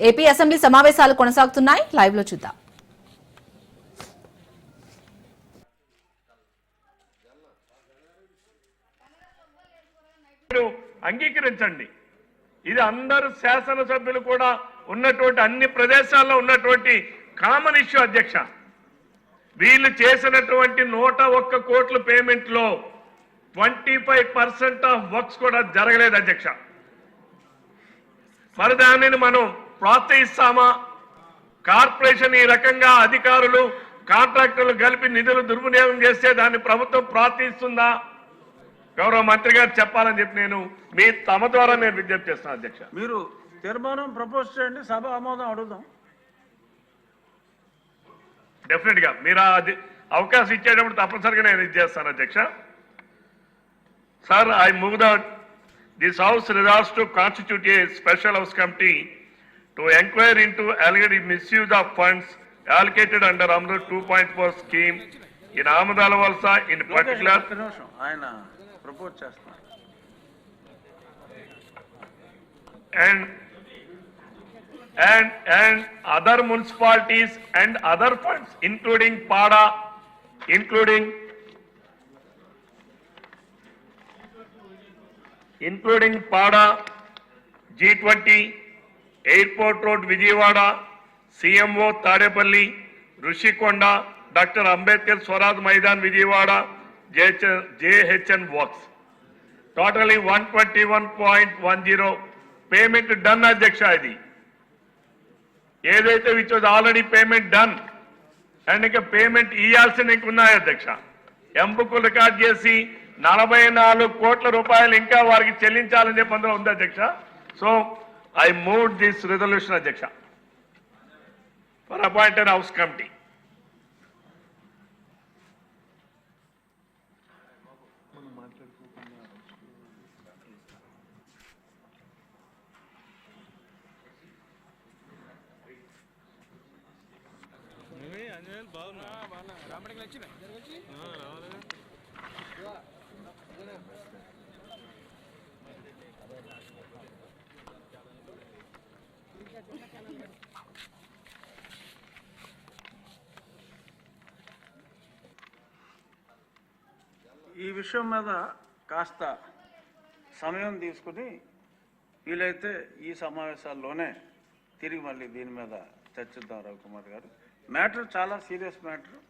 AP assembly సమావేశాలు కొనసాగుతున్నాయి. లైవ్లో చూద్దాం. మీరు అంగీకరించండి. ఇది అందరు శాసనసభ్యులు కూడా ఉన్నటువంటి అన్ని ప్రదేశాల్లో ఉన్నటువంటి కామన్ ఇష్యూ అధ్యక్ష. వీళ్ళు చేసినటువంటి నూట ఒక్క కోట్ల పేమెంట్లో twenty five percent of works కూడా జరగలేదు అధ్యక్ష. మరి దానిని మనం ప్రోత్సహిస్తామా కార్పొరేషన్ ఈ రకంగా అధికారులు కాంట్రాక్టర్లు కలిపి నిధులు దుర్వినియోగం చేస్తే దాన్ని ప్రభుత్వం ప్రోత్సహిస్తుందా గౌరవ మంత్రి గారు చెప్పాలని చెప్పి నేను మీ తమ ద్వారా నేను విజ్ఞప్తి చేస్తున్నాను అధ్యక్ష. మీరు తీర్మానం ప్రపోజ్ చేయండి సభ ఆమోదం అడుగుదాం. డెఫినెట్గా. మీరు అది అవకాశం ఇచ్చేటప్పుడు తప్పనిసరిగా నేను ఇది చేస్తాను అధ్యక్ష. Sir I move that this house resolves to constitute a special house committee enquire into alleged misuse of funds allocated under in particular ఒక్క నిమిషం ఆయన ప్రపోజ్ చేస్తున్నారు and and and other municipalities and other funds including pada including including pada g20 airport road Vijayawada CMO Tadepalli Rushikonda doctor Ambedkar Swaraj Maidan Vijayawada J H N works. Totally one twenty one point one zero payment done అధ్యక్ష ఇది. ఏదైతే which was already payment done and ఇంకా payment ఇవ్వాల్సిన ఇంక ఉన్నాయి అధ్యక్ష. ఎంపుకు record చేసి నలభై నాలుగు కోట్ల రూపాయలు ఇంకా వారికి చెల్లించాలని చెప్పి అందులో ఉంది అధ్యక్ష. So I move this resolution అధ్యక్ష. ఫర్ అపాయింటెడ్ హౌస్ కమిటీ ఈ విషయం మీద కాస్త సమయం తీసుకుని వీలైతే ఈ సమావేశాల్లోనే తిరిగి మళ్ళీ దీని మీద చర్చిద్దాం రవికుమార్ గారు. మ్యాటర్ చాలా సీరియస్ మ్యాటర్.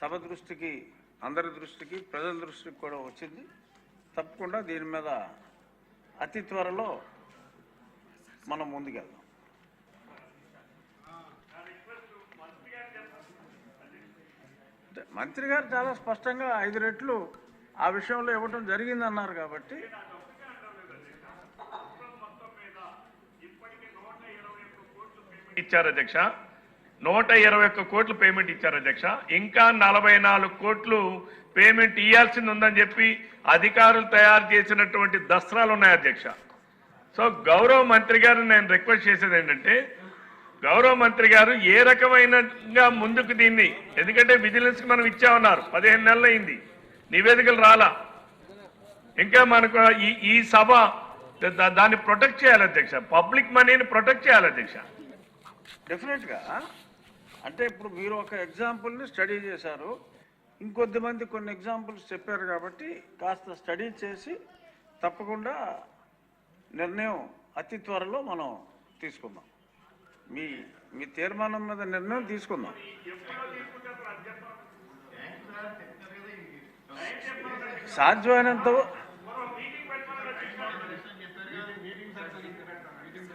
సభ దృష్టికి అందరి దృష్టికి ప్రజల దృష్టికి కూడా వచ్చింది. తప్పకుండా దీని మీద అతి త్వరలో మనం ముందుకెళ్దాం. మంత్రి గారు చాలా స్పష్టంగా ఐదు రెట్లు ఆ విషయంలో ఇవ్వటం జరిగిందన్నారు కాబట్టి ఇచ్చారు అధ్యక్ష. నూట ఇరవై ఒక్క కోట్లు పేమెంట్ ఇచ్చారు అధ్యక్ష. ఇంకా నలభై నాలుగు కోట్లు పేమెంట్ ఇవ్వాల్సింది ఉందని చెప్పి అధికారులు తయారు చేసినటువంటి దస్త్రాలు ఉన్నాయి అధ్యక్ష. సో గౌరవ మంత్రి గారిని నేను రిక్వెస్ట్ చేసేది ఏంటంటే గౌరవ మంత్రి గారు ఏ రకమైనగా ముందుకు దీన్ని? ఎందుకంటే విజిలెన్స్ మనం మనం ఇచ్చామన్నారు. పదిహేను నెలలు అయింది. నివేదికలు రాలా. ఇంకా మనకు ఈ ఈ సభ దా- దాన్ని ప్రొటెక్ట్ చేయాలి అధ్యక్ష. పబ్లిక్ మనీని ప్రొటెక్ట్ చేయాలి అధ్యక్ష. డెఫినెట్గా అంటే ఇప్పుడు మీరు ఒక ఎగ్జాంపుల్ని స్టడీ చేశారు. ఇంకొద్ది మంది కొన్ని ఎగ్జాంపుల్స్ చెప్పారు కాబట్టి కాస్త స్టడీ చేసి తప్పకుండా నిర్ణయం అతి త్వరలో మనం తీసుకుందాం. మీ మీ తీర్మానం మీద నిర్ణయం తీసుకుందాం. సాధ్యమైనంత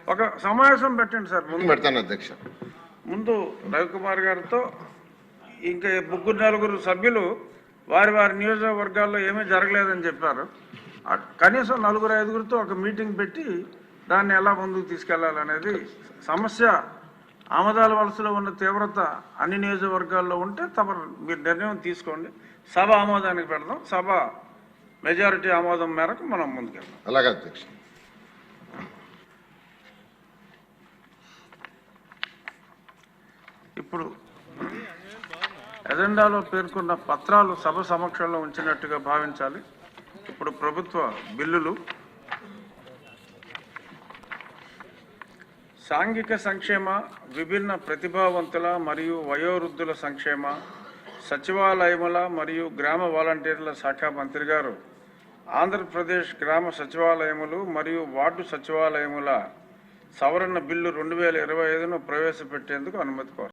ఒక సమావేశం పెట్టండి సార్ ముందు. పెడతాను అధ్యక్ష. ముందు రవికుమార్ గారితో ఇంకా ముగ్గురు నలుగురు సభ్యులు వారి వారి నియోజకవర్గాల్లో ఏమీ జరగలేదని చెప్పారు. కనీసం నలుగురు ఐదుగురితో ఒక మీటింగ్ పెట్టి దాన్ని ఎలా ముందుకు తీసుకెళ్ళాలనేది సమస్య. ఆమదాల వలసలో ఉన్న తీవ్రత అన్ని నియోజకవర్గాల్లో ఉంటే తమ మీరు నిర్ణయం తీసుకోండి. సభ ఆమోదానికి పెడదాం. సభ మెజారిటీ ఆమోదం మేరకు మనం ముందుకెళ్దాం. అలాగే అధ్యక్ష. ఇప్పుడు ఎజెండాలో పేర్కొన్న పత్రాలు సభ సమక్షంలో ఉంచినట్టుగా భావించాలి. ఇప్పుడు ప్రభుత్వ బిల్లులు సాంఘిక సంక్షేమ విభిన్న ప్రతిభావంతుల మరియు వయోవృద్ధుల సంక్షేమ సచివాలయముల మరియు గ్రామ వాలంటీర్ల శాఖ మంత్రి గారు ఆంధ్రప్రదేశ్ గ్రామ సచివాలయములు మరియు వార్డు సచివాలయముల సవరణ బిల్లు రెండు వేల ఇరవై ఐదును ప్రవేశపెట్టేందుకు అనుమతి కోరు